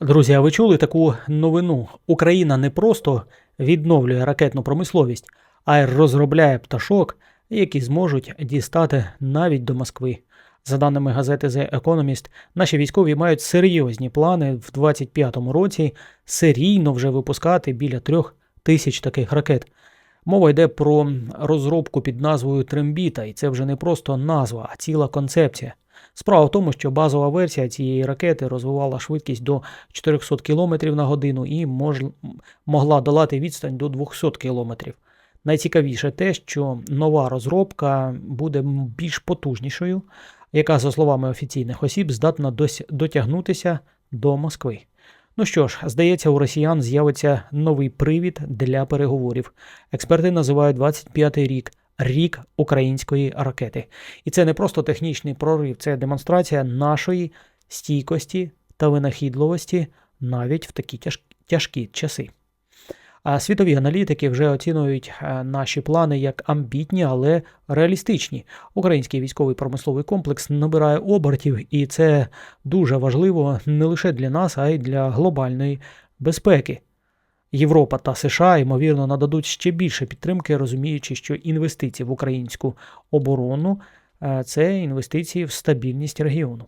Друзі, а ви чули таку новину? Україна не просто відновлює ракетну промисловість, а й розробляє пташок, які зможуть дістати навіть до Москви. За даними газети The Economist, наші військові мають серйозні плани в 2025 році серійно вже випускати біля трьох тисяч таких ракет. Мова йде про розробку під назвою Трембіта, і це вже не просто назва, а ціла концепція. Справа в тому, що базова версія цієї ракети розвивала швидкість до 400 км на годину і мож... могла долати відстань до 200 км. Найцікавіше те, що нова розробка буде більш потужнішою, яка, за словами офіційних осіб, здатна дос... дотягнутися до Москви. Ну що ж, здається, у росіян з'явиться новий привід для переговорів. Експерти називають 25-й рік рік української ракети. І це не просто технічний прорив, це демонстрація нашої стійкості та винахідливості навіть в такі тяж... тяжкі часи. А світові аналітики вже оцінюють е, наші плани як амбітні, але реалістичні. Український військовий промисловий комплекс набирає обертів, і це дуже важливо не лише для нас, а й для глобальної безпеки. Європа та США, ймовірно, нададуть ще більше підтримки, розуміючи, що інвестиції в українську оборону е, це інвестиції в стабільність регіону.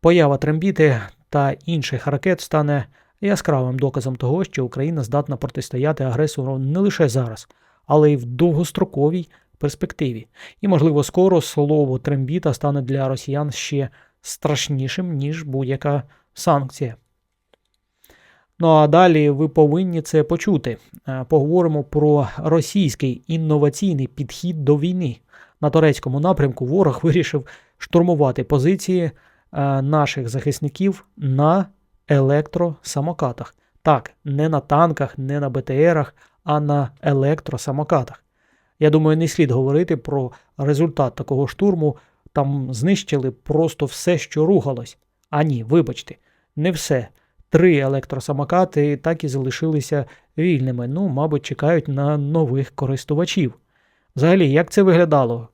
Поява трембіти та інших ракет стане яскравим доказом того, що Україна здатна протистояти агресору не лише зараз, але й в довгостроковій перспективі. І, можливо, скоро слово трембіта стане для росіян ще страшнішим, ніж будь-яка санкція. Ну а далі ви повинні це почути. Е, поговоримо про російський інноваційний підхід до війни. На турецькому напрямку ворог вирішив штурмувати позиції е, наших захисників на електросамокатах. Так, не на танках, не на БТРах, а на електросамокатах. Я думаю, не слід говорити про результат такого штурму. Там знищили просто все, що рухалось. А ні, вибачте, не все. Три електросамокати так і залишилися вільними. Ну, мабуть, чекають на нових користувачів. Взагалі, як це виглядало?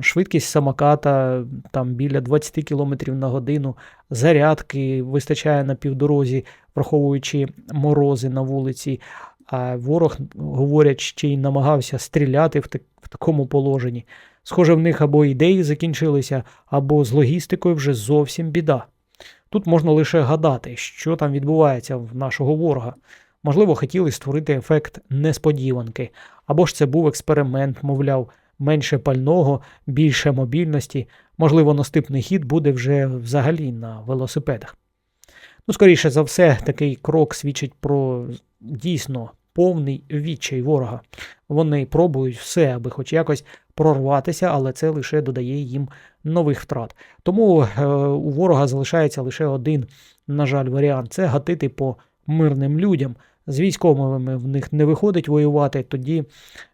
Швидкість самоката там біля 20 км на годину, зарядки вистачає на півдорозі, враховуючи морози на вулиці. А ворог, говорять, ще й намагався стріляти в, так, в такому положенні. Схоже, в них або ідеї закінчилися, або з логістикою вже зовсім біда. Тут можна лише гадати, що там відбувається в нашого ворога. Можливо, хотіли створити ефект несподіванки, або ж це був експеримент, мовляв, менше пального, більше мобільності. Можливо, наступний хід буде вже взагалі на велосипедах. Ну, скоріше за все, такий крок свідчить про дійсно повний відчай ворога. Вони пробують все, аби хоч якось прорватися, але це лише додає їм нових втрат. Тому е, у ворога залишається лише один, на жаль, варіант це гатити по мирним людям. З військовими в них не виходить воювати, тоді е,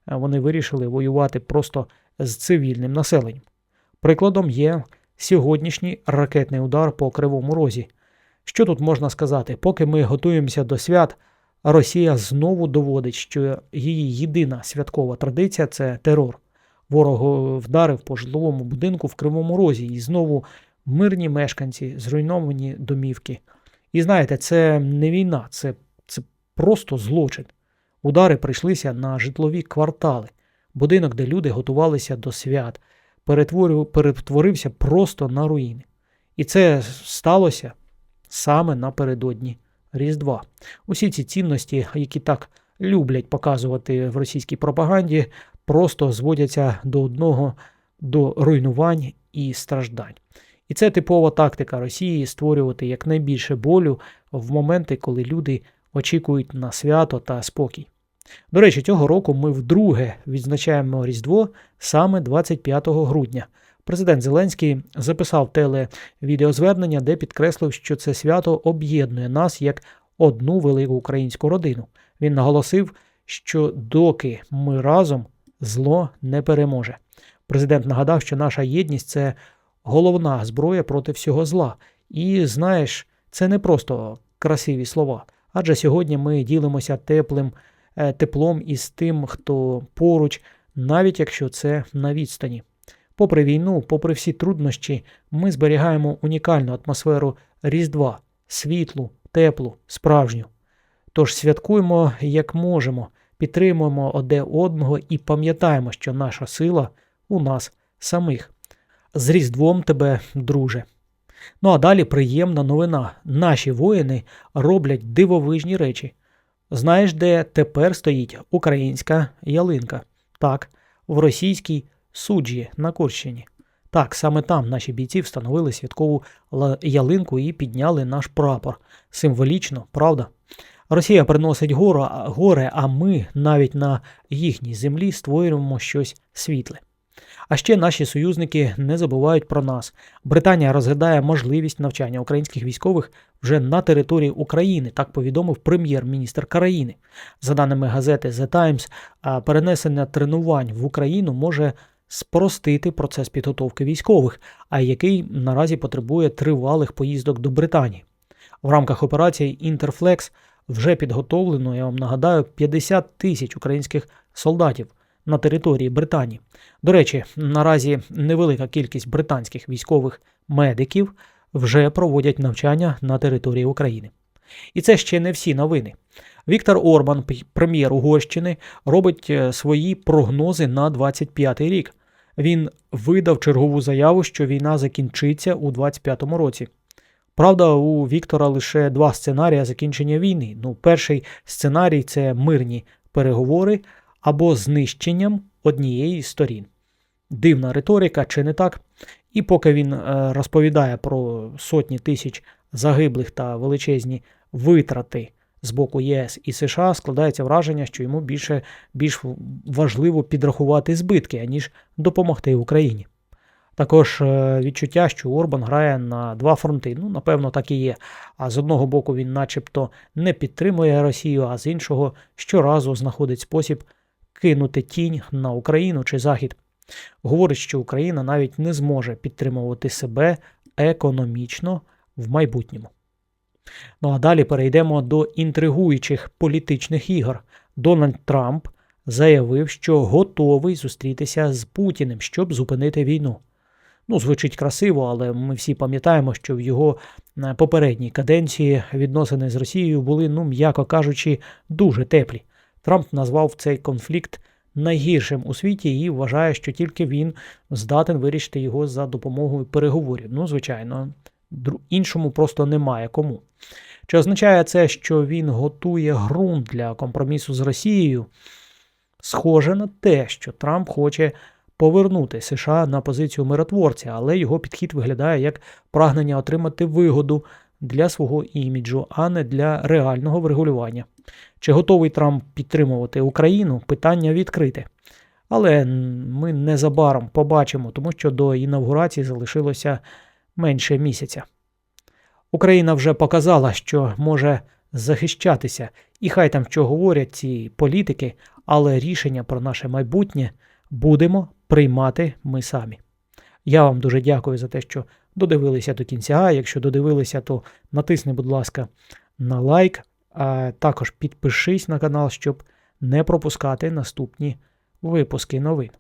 вони вирішили воювати просто з цивільним населенням. Прикладом є сьогоднішній ракетний удар по Кривому Розі. Що тут можна сказати? Поки ми готуємося до свят, Росія знову доводить, що її єдина святкова традиція це терор. Ворог вдарив по житловому будинку в Кривому Розі, і знову мирні мешканці, зруйновані домівки. І знаєте, це не війна, це, це просто злочин. Удари прийшлися на житлові квартали, будинок, де люди готувалися до свят, перетворився просто на руїни. І це сталося саме напередодні Різдва. Усі ці цінності, які так люблять показувати в російській пропаганді, просто зводяться до одного до руйнувань і страждань. І це типова тактика Росії створювати якнайбільше болю в моменти, коли люди очікують на свято та спокій. До речі, цього року ми вдруге відзначаємо Різдво саме 25 грудня. Президент Зеленський записав телевідеозвернення, де підкреслив, що це свято об'єднує нас як одну велику українську родину. Він наголосив, що доки ми разом зло не переможе. Президент нагадав, що наша єдність це головна зброя проти всього зла. І знаєш, це не просто красиві слова. Адже сьогодні ми ділимося теплим е, теплом із тим, хто поруч, навіть якщо це на відстані. Попри війну, попри всі труднощі, ми зберігаємо унікальну атмосферу Різдва, світлу, теплу, справжню. Тож святкуємо як можемо, підтримуємо одне одного і пам'ятаємо, що наша сила у нас самих. З Різдвом тебе, друже. Ну а далі приємна новина. Наші воїни роблять дивовижні речі. Знаєш, де тепер стоїть українська ялинка? Так, в російській суджі на Курщині. Так, саме там наші бійці встановили святкову ялинку і підняли наш прапор. Символічно, правда? Росія приносить горе, а ми навіть на їхній землі створюємо щось світле. А ще наші союзники не забувають про нас. Британія розглядає можливість навчання українських військових вже на території України, так повідомив прем'єр-міністр країни. За даними газети The Times, перенесення тренувань в Україну може спростити процес підготовки військових, а який наразі потребує тривалих поїздок до Британії. В рамках операції Інтерфлекс вже підготовлено, я вам нагадаю, 50 тисяч українських солдатів на території Британії. До речі, наразі невелика кількість британських військових медиків вже проводять навчання на території України. І це ще не всі новини. Віктор Орбан, прем'єр Угорщини, робить е, свої прогнози на 25 рік. Він видав чергову заяву, що війна закінчиться у 25 році. Правда, у Віктора лише два сценарії закінчення війни. Ну, перший сценарій це мирні переговори або знищенням однієї з сторін. Дивна риторика, чи не так? І поки він е, розповідає про сотні тисяч загиблих та величезні витрати з боку ЄС і США, складається враження, що йому більше більш важливо підрахувати збитки, аніж допомогти Україні. Також е, відчуття, що Орбан грає на два фронти. Ну, напевно, так і є. А з одного боку, він начебто не підтримує Росію, а з іншого щоразу знаходить спосіб кинути тінь на Україну чи Захід. Говорить, що Україна навіть не зможе підтримувати себе економічно в майбутньому. Ну а далі перейдемо до інтригуючих політичних ігор. Дональд Трамп заявив, що готовий зустрітися з Путіним, щоб зупинити війну. Ну, звучить красиво, але ми всі пам'ятаємо, що в його е, попередній каденції відносини з Росією були, ну, м'яко кажучи, дуже теплі. Трамп назвав цей конфлікт найгіршим у світі і вважає, що тільки він здатен вирішити його за допомогою переговорів. Ну, звичайно, іншому просто немає кому. Чи означає це, що він готує ґрунт для компромісу з Росією? Схоже на те, що Трамп хоче повернути США на позицію миротворця, але його підхід виглядає як прагнення отримати вигоду для свого іміджу, а не для реального врегулювання. Чи готовий Трамп підтримувати Україну? Питання відкрите. Але ми незабаром побачимо, тому що до інавгурації залишилося менше місяця. Україна вже показала, що може захищатися, і хай там що говорять ці політики, але рішення про наше майбутнє будемо приймати ми самі. Я вам дуже дякую за те, що додивилися до кінця. Якщо додивилися, то натисни, будь ласка, на лайк, а також підпишись на канал, щоб не пропускати наступні випуски новин.